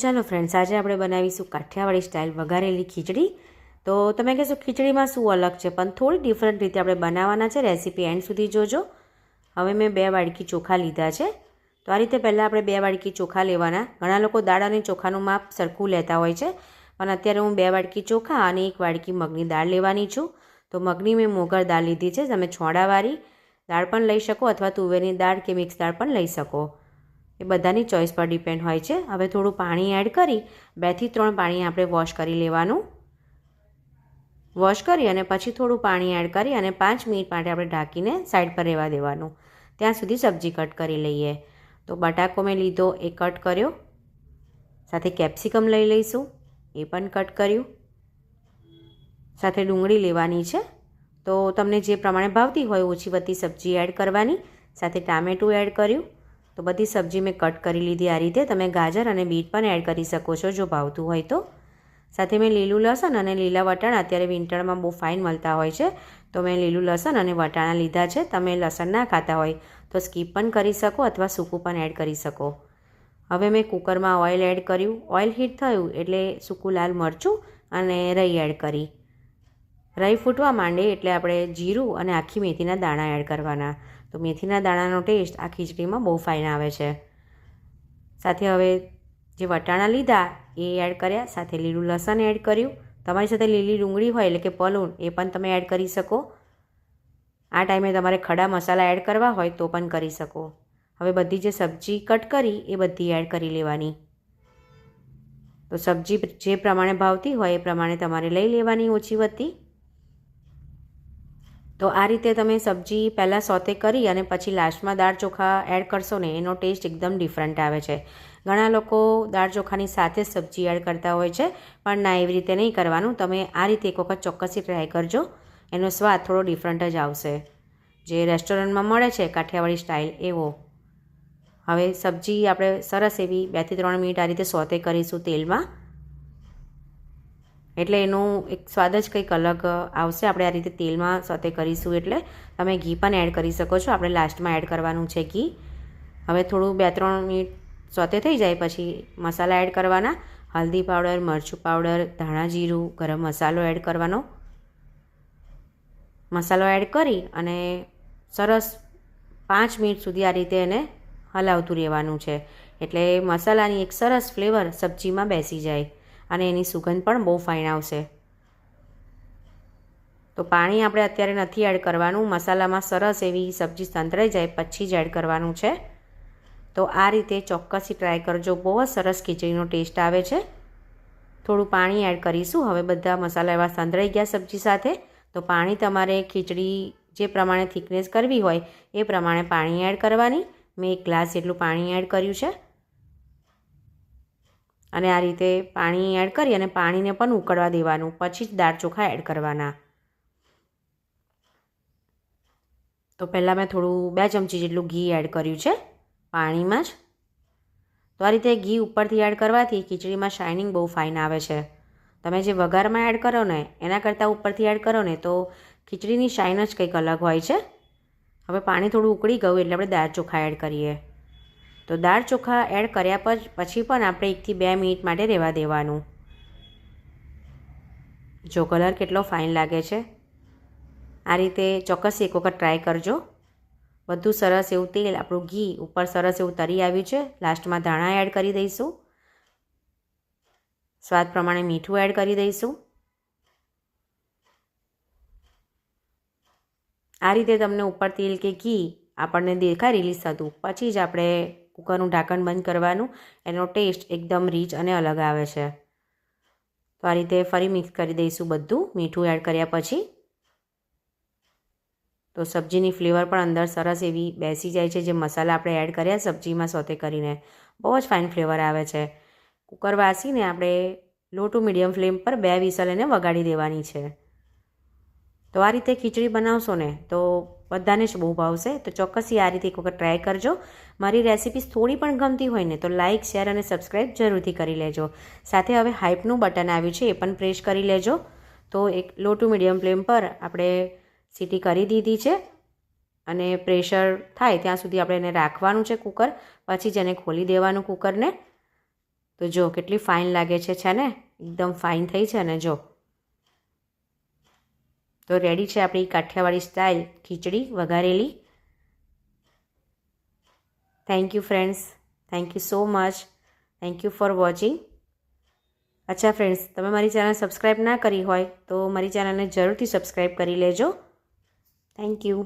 ચાલો ફ્રેન્ડ્સ આજે આપણે બનાવીશું કાઠિયાવાડી સ્ટાઇલ વઘારેલી ખીચડી. તો તમે કહેશો ખીચડીમાં શું અલગ છે? પણ થોડી ડિફરન્ટ રીતે આપણે બનાવવાના છે. રેસીપી એન્ડ સુધી જોજો. હવે મેં બે વાડકી ચોખા લીધા છે. તો આ રીતે પહેલાં આપણે બે વાડકી ચોખા લેવાના. ઘણા લોકો દાળ અને ચોખાનું માપ સરખું લેતા હોય છે. પણ અત્યારે હું બે વાડકી ચોખા અને એક વાડકી મગની દાળ લેવાની છું. તો મગની મેં મોગર દાળ લીધી છે. તમે છોડાવાળી દાળ પણ લઈ શકો અથવા તુવેરની દાળ કે મિક્સ દાળ પણ લઈ શકો. એ બધાની ચોઈસ પર ડિપેન્ડ હોય છે. હવે થોડું પાણી એડ કરી, બેથી ત્રણ પાણી આપણે વોશ કરી લેવાનું. વોશ કરી અને પછી થોડું પાણી એડ કરી અને પાંચ મિનિટ માટે આપણે ઢાંકીને સાઈડ પર રહેવા દેવાનું. ત્યાં સુધી સબ્જી કટ કરી લઈએ. તો બટાકો મેં લીધો, એ કટ કર્યો. સાથે કેપ્સિકમ લઈ લઈશું, એ પણ કટ કર્યું. સાથે ડુંગળી લેવાની છે. તો તમને જે પ્રમાણે ભાવતી હોય ઓછી વધતી સબ્જી એડ કરવાની. સાથે ટામેટું એડ કર્યું. તો બધી સબ્જી મેં કટ કરી લીધી આ રીતે. તમે ગાજર અને બીટ પણ એડ કરી શકો છો જો ભાવતું હોય તો. સાથે મેં લીલું લસણ અને લીલા વટાણા અત્યારે વિન્ટરમાં બહુ ફાઇન મળતા હોય છે. તો મેં લીલું લસણ અને વટાણા લીધા છે. તમે લસણ ના ખાતા હોય તો સ્કીપ પણ કરી શકો અથવા સૂકું પણ એડ કરી શકો. હવે મેં કુકરમાં ઓઇલ એડ કર્યું. ઓઇલ હીટ થયું એટલે સૂકું લાલ મરચું અને રઈ એડ કરી. રઈ ફૂટવા માંડે એટલે આપણે જીરું અને આખી મેથીના દાણા એડ કરવાના. તો મેથીના દાણાનો ટેસ્ટ આ ખીચડીમાં બહુ ફાઇન આવે છે. સાથે હવે જે વટાણા લીધા એ એડ કર્યા, સાથે લીલું લસણ એડ કર્યું. તમારી સાથે લીલી ડુંગળી હોય એટલે કે પલૂણ એ પણ તમે એડ કરી શકો. આ ટાઈમે તમારે ખડા મસાલા એડ કરવા હોય તો પણ કરી શકો. હવે બધી જે સબ્જી કટ કરી એ બધી એડ કરી લેવાની. તો સબ્જી જે પ્રમાણે ભાવતી હોય એ પ્રમાણે તમારે લઈ લેવાની ઓછી વધતી તો આ રીતે તમે સબ્જી પહેલાં સોતે કરી અને પછી લાસ્ટમાં દાળ ચોખા એડ કરશો ને, એનો ટેસ્ટ એકદમ ડિફરન્ટ આવે છે. ઘણા લોકો દાળ ચોખાની સાથે સબ્જી એડ કરતા હોય છે, પણ ના, એવી રીતે નહીં કરવાનું. તમે આ રીતે એક વખત ચોક્કસથી ટ્રાય કરજો. એનો સ્વાદ થોડો ડિફરન્ટ જ આવશે. જે રેસ્ટોરન્ટમાં મળે છે, કાઠિયાવાડી સ્ટાઇલ એવો. હવે સબ્જી આપણે સરસ એવી બેથી ત્રણ મિનિટ આ રીતે સોતે કરીશું તેલમાં. એટલે એનું એક સ્વાદ જ કંઈક અલગ આવશે. આપણે આ રીતે તેલમાં સોતે કરીશું. એટલે તમે ઘી પણ એડ કરી શકો છો. આપણે લાસ્ટમાં એડ કરવાનું છે ઘી. હવે થોડું બે ત્રણ મિનિટ સોતે થઈ જાય પછી મસાલા એડ કરવાના. હલ્દી પાવડર, મરચું પાવડર, ધાણા જીરું, ગરમ મસાલો એડ કરવાનો. મસાલો એડ કરી અને સરસ પાંચ મિનિટ સુધી આ રીતે એને હલાવતું રહેવાનું છે. એટલે મસાલાની એક સરસ ફ્લેવર સબ્જીમાં બેસી જાય. અને એની સુગંધ પણ બહુ ફાઇન આવશે. તો પાણી આપણે અત્યારે નથી એડ કરવાનું. મસાલામાં સરસ એવી સબ્જી સંતરાઈ જાય, પછી જ એડ કરવાનું છે. તો આ રીતે ચોક્કસથી ટ્રાય કરજો. બહુ જ સરસ ખીચડીનો ટેસ્ટ આવે છે. થોડું પાણી એડ કરીશું. હવે બધા મસાલા એવા સંતરાઈ ગયા સબ્જી સાથે. તો પાણી તમારે ખીચડી જે પ્રમાણે થિકનેસ કરવી હોય, એ પ્રમાણે પાણી એડ કરવાની. મેં એક ગ્લાસ જેટલું પાણી એડ કર્યું છે. અને આ રીતે પાણી એડ કરી અને પાણીને પણ ઉકળવા દેવાનું. પછી જ દાળ ચોખા એડ કરવાના. તો પહેલાં મેં થોડું બે ચમચી જેટલું ઘી એડ કર્યું છે, પાણીમાં જ. તો આ રીતે ઘી ઉપરથી એડ કરવાથી ખીચડીમાં શાઇનિંગ બહુ ફાઇન આવે છે. તમે જે વઘારમાં એડ કરો ને, એના કરતાં ઉપરથી એડ કરો ને, તો ખીચડીની શાઇન જ કંઈક અલગ હોય છે. હવે પાણી થોડું ઉકળી ગયું એટલે આપણે દાળ ચોખા એડ કરીએ. તો દાળ ચોખા એડ કર્યા પછી પણ આપણે એકથી બે મિનિટ માટે રહેવા દેવાનું. જો કલર કેટલો ફાઇન લાગે છે, આ રીતે ચોક્કસ એક વખત ટ્રાય કરજો. બધું સરસ એવું તેલ, આપણું ઘી ઉપર સરસ એવું તરી આવ્યું છે, લાસ્ટમાં ધાણા એડ કરી દઈશું. સ્વાદ પ્રમાણે મીઠું એડ કરી દઈશું. આ રીતે તમને ઉપર તેલ કે ઘી આપણને દેખાય રિલીઝ થતું. પછી જ આપણે કુકરનું ઢાંકણ બંધ કરવાનું, એનો ટેસ્ટ એકદમ રીચ અને અલગ આવે છે. તો આ રીતે ફરી મિક્સ કરી દઈશું બધું, મીઠું એડ કર્યા પછી. તો સબ્જીની ફ્લેવર પણ અંદર સરસ એવી બેસી જાય છે, જે મસાલા આપણે એડ કર્યા સબ્જીમાં સોતે કરીને. બહુ જ ફાઇન ફ્લેવર આવે છે. કુકર વાસીને આપણે લો ટુ મીડિયમ ફ્લેમ પર બે વિસલ એને વગાડી દેવાની છે. તો આ રીતે ખીચડી બનાવશો ને, તો બધાને જ બહુ ભાવશે તો ચોક્કસથી આ રીતે એક વખત ટ્રાય કરજો. મારી રેસિપીસ થોડી પણ ગમતી હોય ને તો લાઇક શેર અને સબસ્ક્રાઈબ જરૂરથી કરી લેજો. સાથે હવે હાઇપનું બટન આવ્યું છે એ પણ પ્રેસ કરી લેજો. તો એક લો ટુ મીડિયમ ફ્લેમ પર આપણે સીટી કરી દીધી છે અને પ્રેશર થાય ત્યાં સુધી આપણે એને રાખવાનું છે કુકર પછી જ એને ખોલી દેવાનું કુકરને તો જો કેટલી ફાઇન લાગે છે છે ને? એકદમ ફાઇન થઈ છે ને જો. તો રેડી છે આપણી Kathiyawadi style khichdi વઘારેલી. Thank you friends thank you so much thank you for watching અચ્છા ફ્રેન્ડ્સ તમે મારી ચેનલ સબસ્ક્રાઈબ ના કરી હોય તો મારી ચેનલને જરૂરથી સબસ્ક્રાઈબ કરી લેજો. Thank you